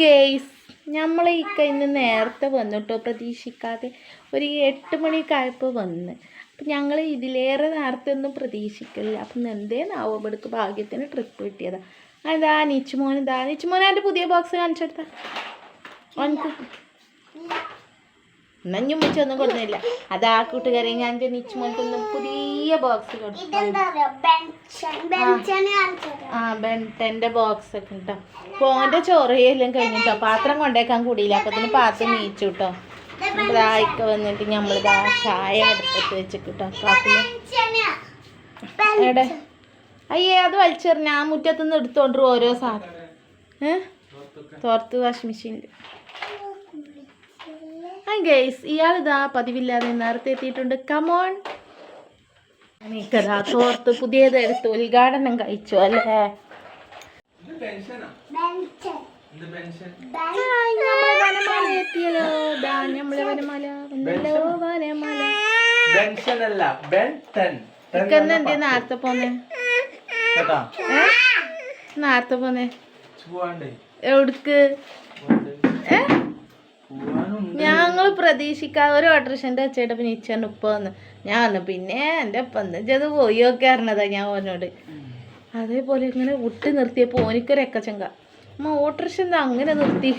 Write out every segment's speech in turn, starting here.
Guys നമ്മൾ ഈ കഴിഞ്ഞ് നേരത്തെ വന്നിട്ടോ പ്രതീക്ഷിക്കാതെ. ഒരു എട്ട് മണിയൊക്കെ ആയപ്പോൾ വന്ന്. അപ്പം ഞങ്ങൾ ഇതിലേറെ നേരത്തെ ഒന്നും പ്രതീക്ഷിക്കില്ല അപ്പം എന്തേന്നാവോ ഇവിടേക്ക് ഭാഗ്യത്തിന് ട്രിപ്പ് കിട്ടിയതാണ് അതാ നിച്ചുമോൻ ഇതാ നിച്ചുമോൻ എന്റെ പുതിയ ബോക്സ് കാണിച്ചെടുത്ത? ഓനക്ക് ഒന്നും വെച്ചൊന്നും കൊടുക്കുന്നില്ല ആ കൂട്ടുകാരെ ഞാൻ എന്റെ നിച്ചുമോൻക്കൊന്നും പുതിയ ബോക്സ് കൊടുത്തു ഇതെന്താ ബെൻഷൻ ബെൻഷന് കാണിച്ചത്. ആ ബെന്റന്റെ ബോക്സ് ഒക്കെ കേട്ടോ പോന്റെ ചോറയെല്ലാം കഴിഞ്ഞിട്ടോ. പാത്രം കൊണ്ടേക്കാൻ കൂടിയില്ല. അപ്പൊ അതിന് പാത്രം നീച്ചു കേട്ടോ ഇതായിക്ക വന്നിട്ട് നമ്മളിതാ ചായ അടുപ്പത്ത് വെച്ചിട്ടോ കാപ്പിൽ. എവിടെ? അയ്യേ അത് വലിച്ചെറിഞ്ഞ ആ മുറ്റത്തുനിന്ന് എടുത്തോണ്ട് ഓരോ സാധനം. ഏഹ് തോർത്ത് വാഷിംഗ് മെഷീനിൽ ആ ഗേസ് ഇയാളിതാ പതിവില്ലാതെ നേരത്തെ എത്തിയിട്ടുണ്ട്. കമോൺ എനിക്കതാ തോർത്ത് പുതിയത് എടുത്ത് ഉദ്ഘാടനം കഴിച്ചു അല്ലേ? ബെൻഷൻ ഹായ്, നമ്മളെ വനമാല എത്തിയല്ലോ. ദാ നമ്മളെ വനമാല. വന്നല്ലോ വനമാല. ഇക്കെന്ന് നേരത്തെ പോന്നെ? നേരത്തെ പോന്നെ? എവിടുക്ക്? ഏ? പ്രതീക്ഷിക്കാതെ ഒരു ഓട്ടോറിക്ഷന്റെ വെച്ചിട്ട് പിന്നെ ഇച്ചാണ്ട് ഉപ്പ വന്ന്. ഞാൻ വന്നു. പിന്നെ എന്റെ ഉപ്പ എന്താ ചെയ്ത് പോയി ഒക്കെ അറിഞ്ഞതാ ഞാൻ ഓനോട്. അതേപോലെ ഇങ്ങനെ വിട്ട് നിർത്തിയപ്പോൾ ഓനിക്കൊരു എക്കച്ചങ്ക. അമ്മ ഓട്ടോറിക്ഷ എന്താ അങ്ങനെ നിർത്തി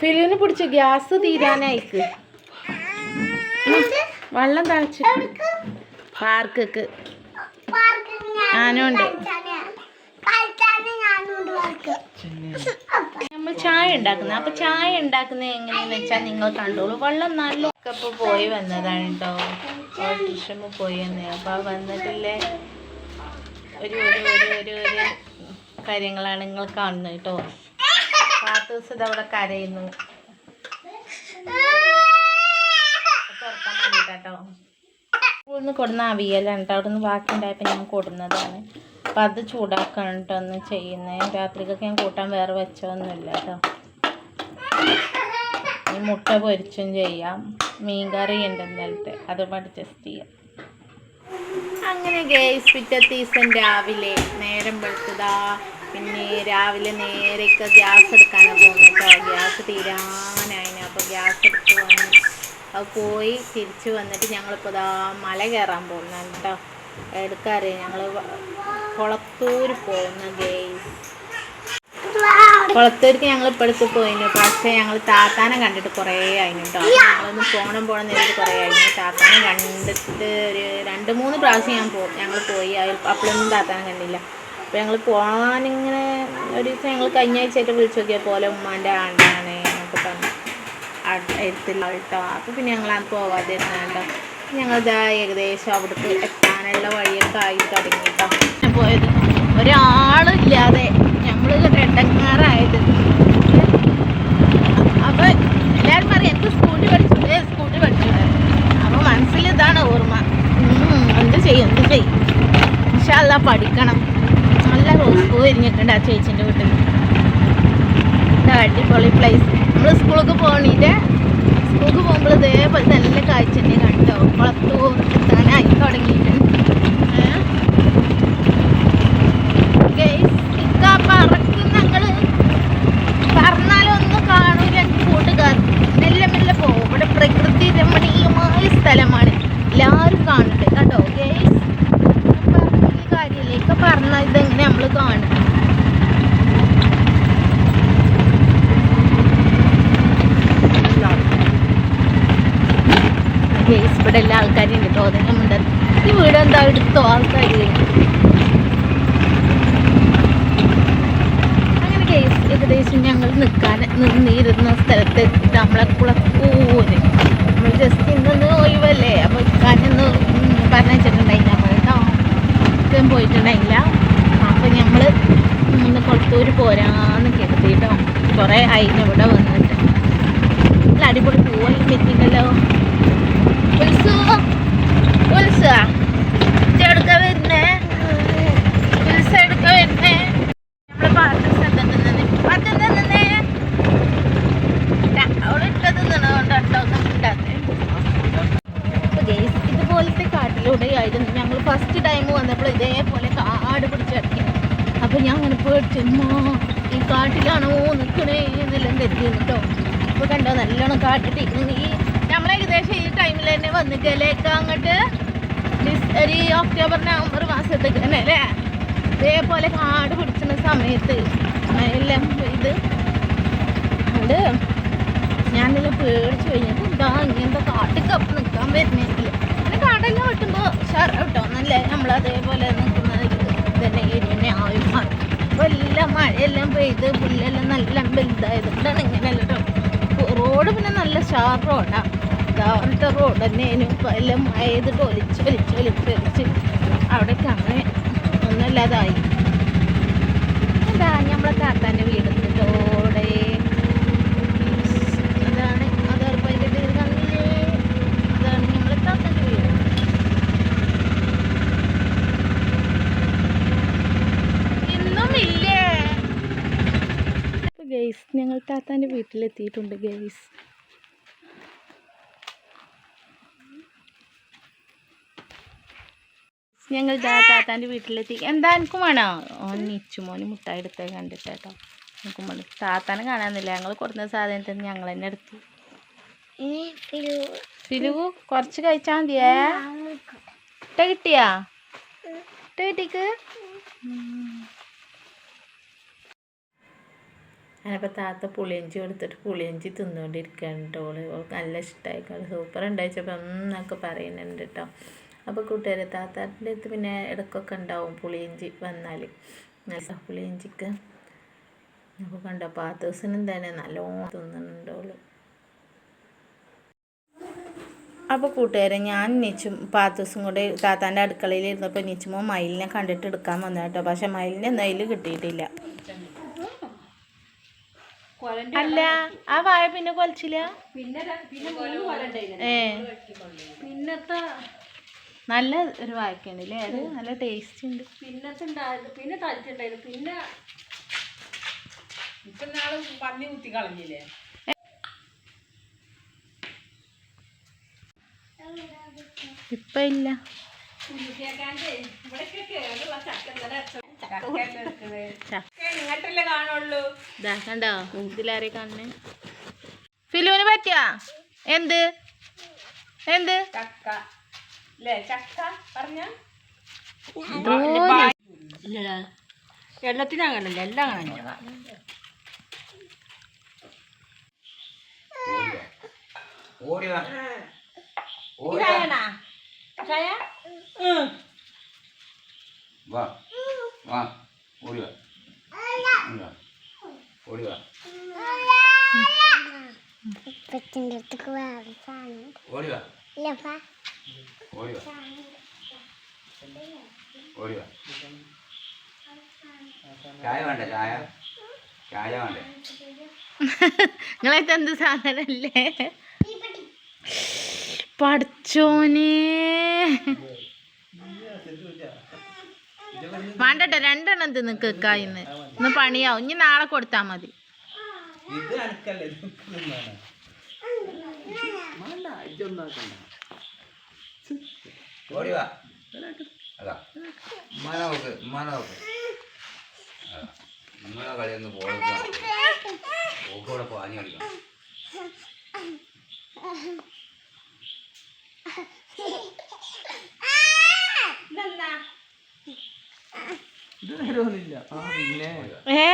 ഫിലിന് പിടിച്ച്? ഗ്യാസ് തീരാനായിക്ക്. വെള്ളം തളച്ചു പാർക്കക്ക്. ഞാനുണ്ട്. നമ്മൾ ചായ ഉണ്ടാക്കുന്നത്. അപ്പൊ ചായ ഉണ്ടാക്കുന്നത് എങ്ങനെയാന്ന് വെച്ചാൽ നിങ്ങൾ കണ്ടോളൂ. വെള്ളം നല്ല കപ്പ് പോയി വന്നതാണ് കേട്ടോ ഓട്ടോറിക്ഷമ്മ പോയി വന്ന. അപ്പൊ വന്നിട്ടില്ലേ ഒരു ഒരു ഒരു ഒരു കാര്യങ്ങളാണ് നിങ്ങൾ കാണുന്നത് കേട്ടോ പാത്ത ദിവസം അവിടെ കരയുന്നു. തുറക്കാൻ വേണ്ടിട്ടോ സ്കൂളിൽ കൊടുന്ന അവിയലാണ് കേട്ടോ അവിടെ നിന്ന് ബാക്കി ഉണ്ടായപ്പോൾ ഞാൻ കൊടുന്നതാണ്. അപ്പം അത് ചൂടാക്കാണ് കേട്ടോ ഒന്ന് ചെയ്യുന്നത് രാത്രിക്കൊക്കെ ഞാൻ കൂട്ടാൻ വേറെ വെച്ചൊന്നുമില്ല കേട്ടോ. ഈ മുട്ട പൊരിച്ചും ചെയ്യാം. മീൻ കറി ഉണ്ട് ഇന്നലത്തെ. അതും അഡ്ജസ്റ്റ് ചെയ്യാം. അങ്ങനെ ഗേസ് പിറ്റത്തെ ദിവസം രാവിലെ നേരം വെളുത്തതാ. പിന്നെ രാവിലെ നേരെയൊക്കെ ഗ്യാസ് എടുക്കാനാണ് പോകുന്നത് കേട്ടോ. ഗ്യാസ് തീരാനായിന്. അപ്പോൾ ഗ്യാസ് എടുത്ത് വന്ന് പോയി തിരിച്ചു വന്നിട്ട് ഞങ്ങളിപ്പോൾ ഇതാ മല കയറാൻ പോകുന്നതാണ് കേട്ടോ. എടുക്കാറിയ ഞങ്ങൾ കുളത്തൂർ പോകുന്ന ഗേസ് കുളത്തൂർക്ക് ഞങ്ങൾ ഇപ്പോഴത്തെ പോയിരുന്നു പക്ഷേ ഞങ്ങൾ താത്താനെ കണ്ടിട്ട് കുറേ ആയിരുന്നു കേട്ടോ ഞങ്ങളൊന്ന് പോകണം പോകണം എന്നിട്ട് കുറേ ആയിരുന്നു താത്താനെ കണ്ടിട്ട് ഒരു രണ്ട് മൂന്ന് പ്രാവശ്യം ഞാൻ പോ ഞങ്ങൾ പോയി. അപ്പോഴൊന്നും താത്താനെ കണ്ടില്ല. അപ്പോൾ ഞങ്ങൾ പോകാനിങ്ങനെ ഒരു ദിവസം ഞങ്ങൾ കഴിഞ്ഞ ആഴ്ചയായിട്ട് വിളിച്ചു നോക്കിയ പോലെ ഉമ്മാന്റെ ആണ്ടാണ് എന്നൊക്കെ പറഞ്ഞു. എടുത്തില്ല കേട്ടോ. അപ്പോൾ പിന്നെ ഞങ്ങൾ അത് പോവാതിരുന്നാണ്ടോ ഞങ്ങളിതാ ഏകദേശം അവിടേക്ക് എത്താനുള്ള വഴിയൊക്കെ ആയി തുടങ്ങി കേട്ടോ പോയത് ഒരാളില്ലാതെ നമ്മൾ രണ്ടങ്ങാറായത് അപ്പോൾ എല്ലാവരും പറയും എനിക്ക് സ്കൂട്ടി പഠിച്ചു? സ്കൂട്ടി പഠിച്ചു അപ്പോൾ മനസ്സിൽ ഇതാണ് ഓർമ്മ. എന്ത് ചെയ്യും എന്ത് ചെയ്യും? ഇൻഷാല്ല പഠിക്കണം. നല്ല റോസ് പൂ എരിഞ്ഞിട്ടുണ്ട് ആ ചേച്ചിന്റെ വീട്ടിൽ. ഇത് അടിപൊളി പ്ലേസ് നമ്മൾ സ്കൂളൊക്കെ പോകണീന്റെ സ്കൂൾക്ക് പോകുമ്പോൾ ഇതേപോലെ നല്ല കാഴ്ച തന്നെ കണ്ടോ? കുളത്തൂ എത്താനായി തുടങ്ങിയിട്ടുണ്ട് പറക്കും ഞങ്ങൾ പറഞ്ഞാലൊന്നും കാണൂല എനിക്ക് കൂട്ടുകാർ മെല്ലെ മെല്ലെ പോകും ഇവിടെ പ്രകൃതി രമണീയമായ സ്ഥലമാണ് എല്ലാവരും കാണട്ടെ കേട്ടോ ഗേസ് പറഞ്ഞ കാര്യമില്ല ഇപ്പൊ പറഞ്ഞാൽ ഇതെങ്ങനെ നമ്മൾ കാണും ഗേസ് ഇവിടെ എല്ലാ ആൾക്കാരും ഉണ്ട് അതിനുണ്ട് ഈ വീട് എന്താ എടുത്തോ? ആൾക്കാർ അങ്ങനെ ഗേസ് ഏകദേശം ഞങ്ങൾ നിൽക്കാൻ നിന്നിരുന്ന സ്ഥലത്ത് നമ്മളെ കുളക്കൂന് നമ്മൾ ജസ്റ്റ് ഇന്നൊന്ന് ഒഴിവല്ലേ? അപ്പോൾ നിൽക്കാനൊന്ന് പറഞ്ഞു വെച്ചിട്ടുണ്ടായില്ല നമ്മൾ കേട്ടോ ഇതും പോയിട്ടുണ്ടായില്ല അപ്പോൾ നമ്മൾ ഇന്ന് കൊളത്തൂർ പോരാന്ന് കരുതി കേട്ടോ കുറേ ആയിരുന്നു ഇവിടെ വന്നിട്ട് നല്ല അടിപൊളി പൂവെല്ലാം പറ്റിയിട്ടല്ലോ ഉത്സവം ഉത്സവ എടുക്ക വരുന്നേ ഉത്സവം എടുക്ക വരുന്നേ നമ്മൾ പാട്ട് സ്ഥലത്ത് നിന്നേ പാട്ട് നിന്നേ അവിടെ ഇട്ടത് പേടിച്ചമ്മ ഈ കാട്ടിലാണോ നിൽക്കണേ എന്നെല്ലാം കരുതി കേട്ടോ അപ്പോൾ കണ്ടോ നല്ലോണം കാട്ടിട്ടിരിക്കുന്നു ഈ നമ്മൾ ഏകദേശം ഈ ടൈമിൽ തന്നെ വന്നിക്കലേക്ക് അങ്ങോട്ട് ഒരു ഒക്ടോബർ നവംബർ മാസത്തേക്ക് തന്നെ അല്ലേ? ഇതേപോലെ കാട് പിടിച്ചുന്ന സമയത്ത് എല്ലാം ഇത് അത് ഞാനെല്ലാം പേടിച്ച് കഴിഞ്ഞപ്പോൾ എന്താ ഇങ്ങനത്തെ കാട്ടിക്കപ്പ് നിൽക്കാൻ വരുന്നില്ല അങ്ങനെ കാടെല്ലാം വെട്ടുമ്പോൾ ഷർട്ട് കേട്ടോ നല്ല നമ്മൾ അതേപോലെ നിൽക്കുന്ന ഇതന്നെ ഏരിയ ആയി അപ്പോൾ എല്ലാം മഴയെല്ലാം പെയ്ത് പുല്ലെല്ലാം നല്ല വലുതായത് കൊണ്ടാണ് ഇങ്ങനെയല്ല കേട്ടോ. റോഡ് പിന്നെ നല്ല ഷാർ റോഡാണ് ഇതാവത്തെ റോഡ് തന്നെയാണ് എല്ലാം ചെയ്തിട്ട് ഒലിച്ച് ഒലിച്ച് ഒലിച്ച് ഒലിച്ച് അവിടേക്ക് അങ്ങനെ ഒന്നുമില്ലാതായി എന്താ നമ്മളെ താത്താന്റെ വീട് തോടെ അതാണ് അത് ഉറപ്പായിട്ട് കണ്ടില്ലേ അതാണ് നമ്മളെ താത്താന്റെ വീട് ഇന്നും ഇല്ലേ ഗൈസ് ഞങ്ങൾ താത്താന്റെ വീട്ടിലെത്തിയിട്ടുണ്ട് ഗൈസ് ഞങ്ങൾ താത്താന്റെ വീട്ടിലെത്തി. എന്താ എനിക്കും വേണോ? ഓ നിച്ചുമോന് മുട്ടായി എടുത്തേ കണ്ടിട്ടേട്ടോ. എനിക്കും വേണം. താത്താനെ കാണാനില്ല. ഞങ്ങൾ കൊടുക്കുന്ന സാധനത്തിന് ഞങ്ങൾ തന്നെ എടുത്തു. ഫിലുവു കുറച്ച് കഴിച്ചാൽ മതിയേ. ഇട്ട കിട്ടിയാ? ഇട്ട കിട്ടിക്ക്? ഞാനിപ്പോൾ താത്ത പുളിയഞ്ചി കൊടുത്തിട്ട് പുളിയഞ്ചി തിന്നുകൊണ്ടിരിക്കുകയാണ് കേട്ടോ ഓൾ. ഓൾക്ക് നല്ല ഇഷ്ടമായിക്കോളെ സൂപ്പർ ഉണ്ടായിച്ചപ്പോൾ എന്നൊക്കെ പറയുന്നുണ്ട് കേട്ടോ അപ്പോൾ കൂട്ടുകാരെ താത്താന്റെ അടുത്ത് പിന്നെ ഇടയ്ക്കൊക്കെ ഉണ്ടാവും പുളിയഞ്ചി വന്നാൽ നല്ല പുളിയഞ്ചിക്ക്. അപ്പോൾ കണ്ടോ പാത്തൂസിനും തന്നെ നല്ലോണം തിന്നുന്നുണ്ട് ഓൾ. അപ്പോൾ കൂട്ടുകാരെ ഞാൻ നിച്ചും പാത്തൂസും കൂടെ താത്താന്റെ അടുക്കളയിൽ ഇരുന്നപ്പോൾ നിച്ചുമോ മയിലിനെ കണ്ടിട്ട് എടുക്കാൻ വന്നു കേട്ടോ പക്ഷേ മയിലിനെ എന്തായാലും കിട്ടിയിട്ടില്ല. അല്ല ആ വാഴ പിന്നെ കൊലച്ചില്ല? ഏ. പിന്നത്തെ നല്ല ഒരു വാഴക്കാണ് അല്ലേ അത് നല്ല ടേസ്റ്റ് ഉണ്ട്. പിന്നത്തെ പിന്നെ തളിച്ചിട്ടുണ്ടായിരുന്നു പിന്നെ ഇപ്പൊ നാളെ പന്നി കുത്തി കളഞ്ഞില്ലേ? ഇപ്പൊ ഇല്ല. ഇങ്ങോട്ടല്ലേ കാണുള്ളൂ? ഇതാ കണ്ടോ? ഇതിലാരെ കാണുന്നേ? ഫിലുവിന് പറ്റിയ? എന്ത്? എന്ത്? ചക്ക. അല്ലേ ചക്ക? പറഞ്ഞ? എല്ലാത്തിനും അങ്ങനല്ല എല്ലാം അങ്ങനെ ഓടിയാ ഓടിയാ വാ. വാ. ഓടിവാ. ചായ വേണ്ട ചായ? ചായ വേണ്ടേ? നിങ്ങളെ എന്ത് സാധനല്ലേ പഠിച്ചോനെ. വേണ്ടട്ടോ രണ്ടെണ്ണം തിന്ന് ഇന്ന്. ഇന്ന് പണിയാവും. ഇനി നാളെ കൊടുത്താൽ മതി. അനക്കല്ലേ? ഇത് നേരമൊന്നുമില്ല ആ പിന്നെ. ഏ?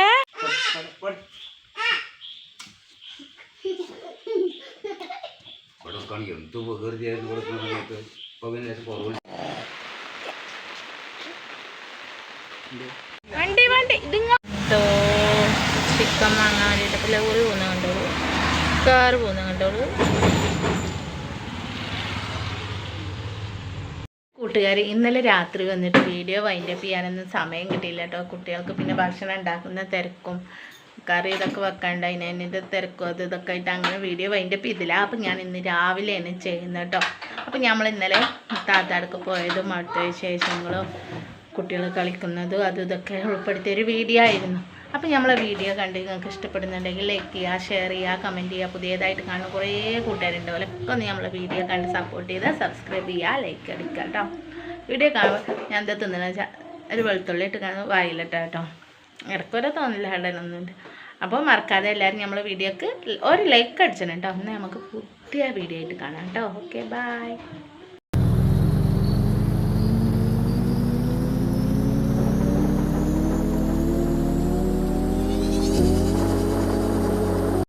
എന്ത് ഇപ്പൊ പിന്നെ കുറവ് വണ്ടി വണ്ടി ഇതിങ്ങോ ചിക്കൻ വാങ്ങാൻ വേണ്ടിയിട്ട് പിള്ളേർ ലോറി പോകുന്ന കണ്ടോളൂ. കാറ് പോകുന്ന കണ്ടോളൂ. കൂട്ടുകാർ ഇന്നലെ രാത്രി വന്നിട്ട് വീഡിയോ വൈൻഡപ്പ് ചെയ്യാനൊന്നും സമയം കിട്ടിയില്ല കേട്ടോ കുട്ടികൾക്ക് പിന്നെ ഭക്ഷണം ഉണ്ടാക്കുന്ന തിരക്കും കറി ഇതൊക്കെ വെക്കാണ്ട് അതിന്റെ തിരക്കും അത് ഇതൊക്കെ ആയിട്ട് അങ്ങനെ വീഡിയോ വൈൻഡപ്പ് ചെയ്തില്ല. അപ്പം ഞാൻ ഇന്ന് രാവിലെയാണ് ചെയ്യുന്നത് കേട്ടോ അപ്പം നമ്മൾ ഇന്നലെ താത്താടക്ക് പോയതും അവിടുത്തെ വിശേഷങ്ങളും കുട്ടികൾ കളിക്കുന്നതും അതും ഇതൊക്കെ ഉൾപ്പെടുത്തിയൊരു വീഡിയോ ആയിരുന്നു. അപ്പം നമ്മളെ വീഡിയോ കണ്ട് നിങ്ങൾക്ക് ഇഷ്ടപ്പെടുന്നുണ്ടെങ്കിൽ ലൈക്ക് ചെയ്യുക ഷെയർ ചെയ്യുക കമന്റ് ചെയ്യുക. പുതിയതായിട്ട് കാണുന്ന കുറേ കൂട്ടുകാരുണ്ട്. അവരൊക്കെ ഒന്ന് നമ്മളെ വീഡിയോ കണ്ട് സപ്പോർട്ട് ചെയ്താൽ സബ്സ്ക്രൈബ് ചെയ്യുക ലൈക്ക് അടിക്കുക കേട്ടോ. വീഡിയോ കാണുമ്പോൾ ഞാൻ എന്താ തിന്നണെന്ന് വെച്ചാൽ ഒരു വെളുത്തുള്ളി ഇട്ട് കാണുന്നത് വായിലിട്ട കേട്ടോ. ഇടയ്ക്കൊരു തോന്നില്ല ഇടണമെന്നുണ്ട് അപ്പോൾ മറക്കാതെ എല്ലാവരും നമ്മളെ വീഡിയോക്ക് ഒരു ലൈക്ക് അടിച്ചിട്ടുണ്ട് കേട്ടോ. എന്നാൽ നമുക്ക് പുതിയ വീഡിയോ ആയിട്ട് കാണാം കേട്ടോ. Okay bye